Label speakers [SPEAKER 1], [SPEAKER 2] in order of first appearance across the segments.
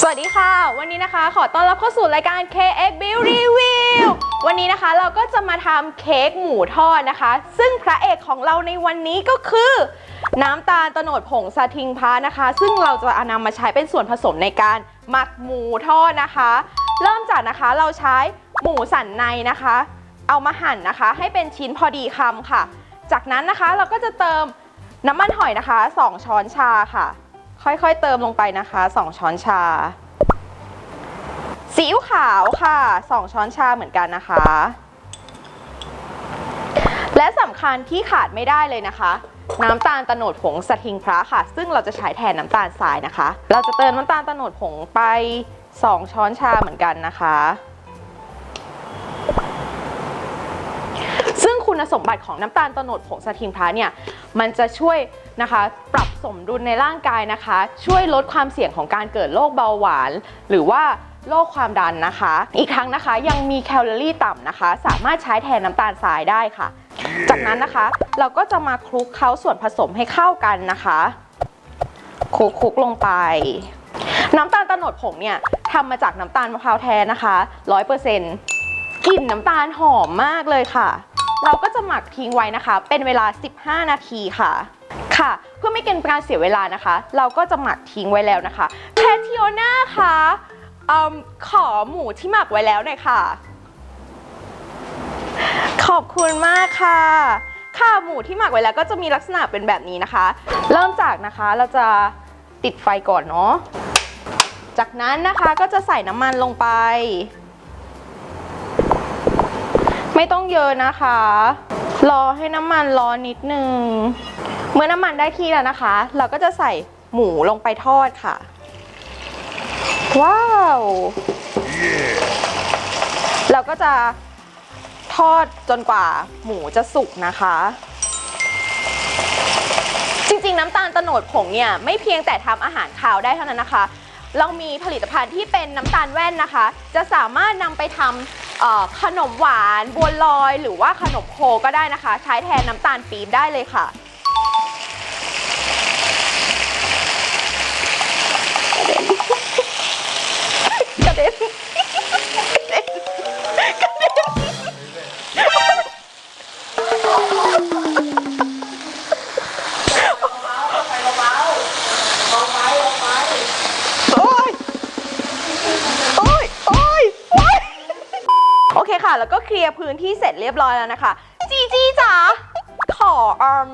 [SPEAKER 1] สวัสดีค่ะ วันนี้นะคะขอต้อนรับเข้าสู่รายการ KX Build Review วันนี้นะคะเราก็จะมาทำเค้กหมูทอดนะคะ ซึ่งพระเอกของเราในวันนี้ก็คือ น้ำตาลโตโนดผงสะทิงพานะคะ ซึ่งเราจะนำมาใช้เป็นส่วนผสมในการหมักหมูทอดนะคะ เริ่มจากนะคะเราใช้หมูสันในนะคะ เอามาหั่นนะคะ ให้เป็นชิ้นพอดีคำค่ะ จากนั้นนะคะเราก็จะเติมน้ำมันหอยนะคะ 2 ช้อนชาค่ะ ค่อยๆเติมลงไปนะคะ 2 ช้อนชา ซีอิ๊วขาวค่ะ 2 ช้อนชาเหมือนกันนะคะ และสำคัญที่ขาดไม่ได้เลยนะคะ น้ำตาลโตโนดผงสะทิงพระค่ะ ซึ่งเราจะใช้แทนน้ำตาลทรายนะคะ เราจะเติมน้ำตาลโตโนดผงไป 2 ช้อนชาเหมือนกันนะคะ คุณสมบัติของน้ำตาลตโนดผงสะทิงพระเนี่ยมันจะช่วยนะคะปรับสมดุลในร่างกายนะคะ ช่วยลดความเสี่ยงของการเกิดโรคเบาหวาน หรือว่าโรคความดันนะคะ อีกทั้งนะคะยังมีแคลอรี่ต่ำนะคะ สามารถใช้แทนน้ำตาลทรายได้ค่ะ จากนั้นนะคะเราก็จะมาคลุกเคล้าส่วนผสมให้เข้ากันนะคะคลุกคลุกลงไป น้ำตาลตโนดผงเนี่ยทำมาจากน้ำตาลมะพร้าวแท้นะคะ 100%กลิ่นน้ำตาลหอมมากเลยค่ะ เราก็จะหมักทิ้งไว้นะคะ เป็นเวลา 15 นาทีค่ะ ค่ะ เพื่อไม่เป็นการเสียเวลานะคะ เราก็จะหมักทิ้งไว้แล้วนะคะแพทิโอน่าคะเอิ่มขอหมูที่หมักไว้แล้วหน่อยค่ะ ขอบคุณมากค่ะค่ะหมูที่หมักไว้แล้วก็จะมีลักษณะเป็นแบบนี้นะคะ เริ่มจากนะคะเราจะติดไฟก่อนเนาะจากนั้นนะคะก็จะใส่น้ำมันลงไป ไม่ต้องเยอะนะคะ รอให้น้ำมันร้อนนิดนึง เมื่อน้ำมันได้ที่แล้วนะคะ เราก็จะใส่หมูลงไปทอดค่ะ ว้าวเราก็จะทอดจนกว่าหมูจะสุกนะคะ จริงๆ น้ำตาลโตโนดผงเนี่ย ไม่เพียงแต่ทำอาหารคาวได้เท่านั้นนะคะ เรามีผลิตภัณฑ์ที่เป็นน้ำตาลแว่นนะคะ จะสามารถนำไปทำขนมหวานบัวลอย หรือว่าขนมโคก็ได้นะคะ ใช้แทนน้ำตาลปี๊บได้เลยค่ะ ค่ะ แล้วก็เคลียร์พื้นที่เสร็จเรียบร้อยแล้วนะคะ จีจีจ๋าขออืม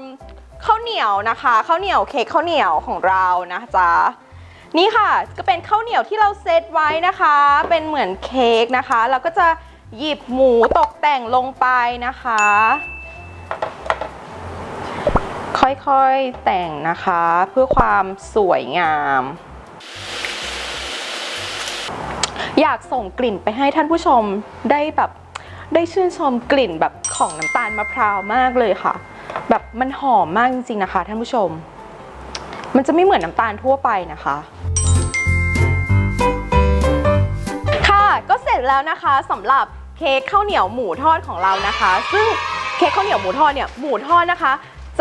[SPEAKER 1] ข้าวเหนียวนะคะข้าวเหนียวเค้กข้าวเหนียวของเรานะจ๊ะนี่ค่ะก็เป็นข้าวเหนียวที่เราเซตไว้นะคะ เป็นเหมือนเค้กนะคะ เราก็จะหยิบหมูตกแต่งลงไปนะคะ ค่อยๆแต่งนะคะ เพื่อความสวยงาม อยากส่งกลิ่นไปให้ท่านผู้ชมได้แบบได้ชื่นชมกลิ่นแบบของน้ำตาลมะพร้าวมากเลยค่ะ แบบมันหอมมากจริงๆนะคะ ท่านผู้ชม มันจะไม่เหมือนน้ำตาลทั่วไปนะคะค่ะก็เสร็จแล้วนะคะสำหรับเค้กข้าวเหนียวหมูทอดของเรานะคะ ซึ่งเค้กข้าวเหนียวหมูทอดเนี่ยหมูทอดนะคะ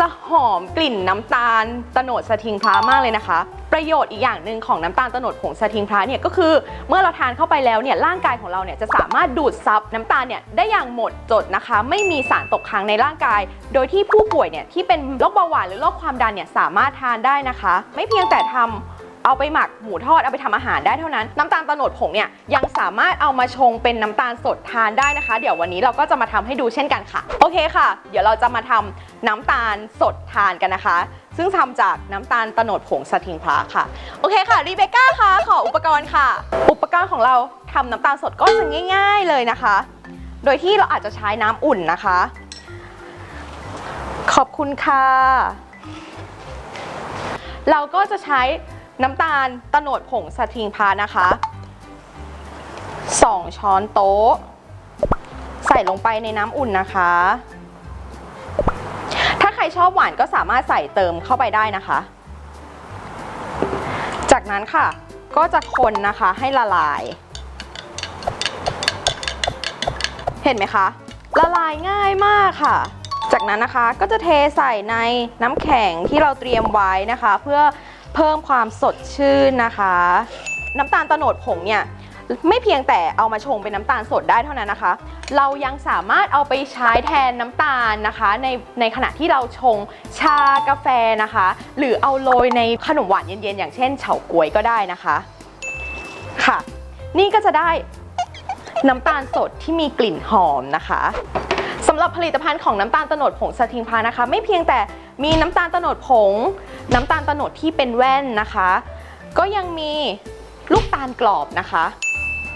[SPEAKER 1] จะหอมกลิ่นน้ำตาลตะโนดสะทิงพร้ามากเลยนะคะ ประโยชน์อีกอย่างหนึ่งของน้ำตาลตะโนดผงสะทิงพร้าเนี่ยก็คือ เมื่อเราทานเข้าไปแล้วเนี่ยร่างกายของเราเนี่ยจะสามารถดูดซับน้ำตาลเนี่ยได้อย่างหมดจดนะคะ ไม่มีสารตกค้างในร่างกาย โดยที่ผู้ป่วยเนี่ยที่เป็นโรคเบาหวานหรือโรคความดันเนี่ยสามารถทานได้นะคะ ไม่เพียงแต่ทำ เอาไปหมักหมูทอดเอาไปทำอาหารได้เท่านั้น น้ำตาลโตโนดผงเนี่ยยังสามารถเอามาชงเป็นน้ำตาลสดทานได้นะคะ เดี๋ยววันนี้เราก็จะมาทำให้ดูเช่นกันค่ะ โอเคค่ะ เดี๋ยวเราจะมาทำน้ำตาลสดทานกันนะคะ ซึ่งทำจากน้ำตาลโตโนดผงสะทิงพระค่ะ โอเคค่ะรีเบคก้าค่ะขออุปกรณ์ค่ะ อุปกรณ์ของเราทำน้ำตาลสดก็จะง่าย ๆเลยนะคะ โดยที่เราอาจจะใช้น้ำอุ่นนะคะ ขอบคุณค่ะเราก็จะใช้ น้ำตาลตะโนดผงสะทิงพานะคะ 2 ช้อนโต๊ะ ใส่ลงไปในน้ำอุ่นนะคะ ถ้าใครชอบหวานก็สามารถใส่เติมเข้าไปได้นะคะ จากนั้นค่ะก็จะคนนะคะให้ละลาย เห็นไหมคะ ละลายง่ายมากค่ะ จากนั้นนะคะก็จะเทใส่ในน้ำแข็งที่เราเตรียมไว้นะคะ เพื่อ เพิ่มความสดชื่นนะคะ น้ำตาลโตโนดผงเนี่ยไม่เพียงแต่เอามาชงเป็นน้ำตาลสดได้เท่านั้นนะคะ เรายังสามารถเอาไปใช้แทนน้ำตาลนะคะในในขณะที่เราชงชากาแฟนะคะ หรือเอาโรยในขนมหวานเย็นๆ อย่างเช่นเฉาก๊วยก็ได้นะคะค่ะ นี่ก็จะได้น้ำตาลสดที่มีกลิ่นหอมนะคะำหรับผลิตภัณฑ์ของน้ำตาลโตนดผงสทิงพานะคะ ไม่เพียงแต่มีน้ำตาลโตนดผง น้ำตาลโตนดที่เป็นแว่นนะคะ ก็ยังมีลูกตาลกรอบนะคะ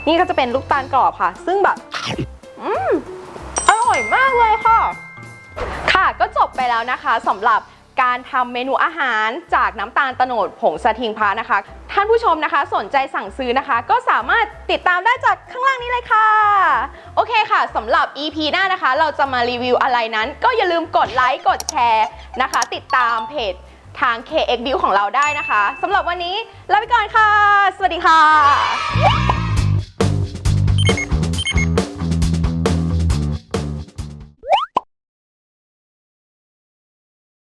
[SPEAKER 1] นี่ก็จะเป็นลูกตาลกรอบค่ะ ซึ่งแบบอืมอร่อยมากเลยค่ะ ค่ะก็จบไปแล้วนะคะสำหรับการทำเมนูอาหารจากน้ำตาลโตโนดผงสะทิงพานะคะ ท่านผู้ชมนะคะ สนใจสั่งซื้อนะคะ ก็สามารถติดตามได้จากข้างล่างนี้เลยค่ะ โอเคค่ะสำหรับ EP หน้านะคะ เราจะมารีวิวอะไรนั้น ก็อย่าลืมกดไลค์กดแชร์นะคะ ติดตามเพจทาง KX View ของเราได้นะคะสำหรับวันนี้ลาไปก่อนค่ะ สวัสดีค่ะ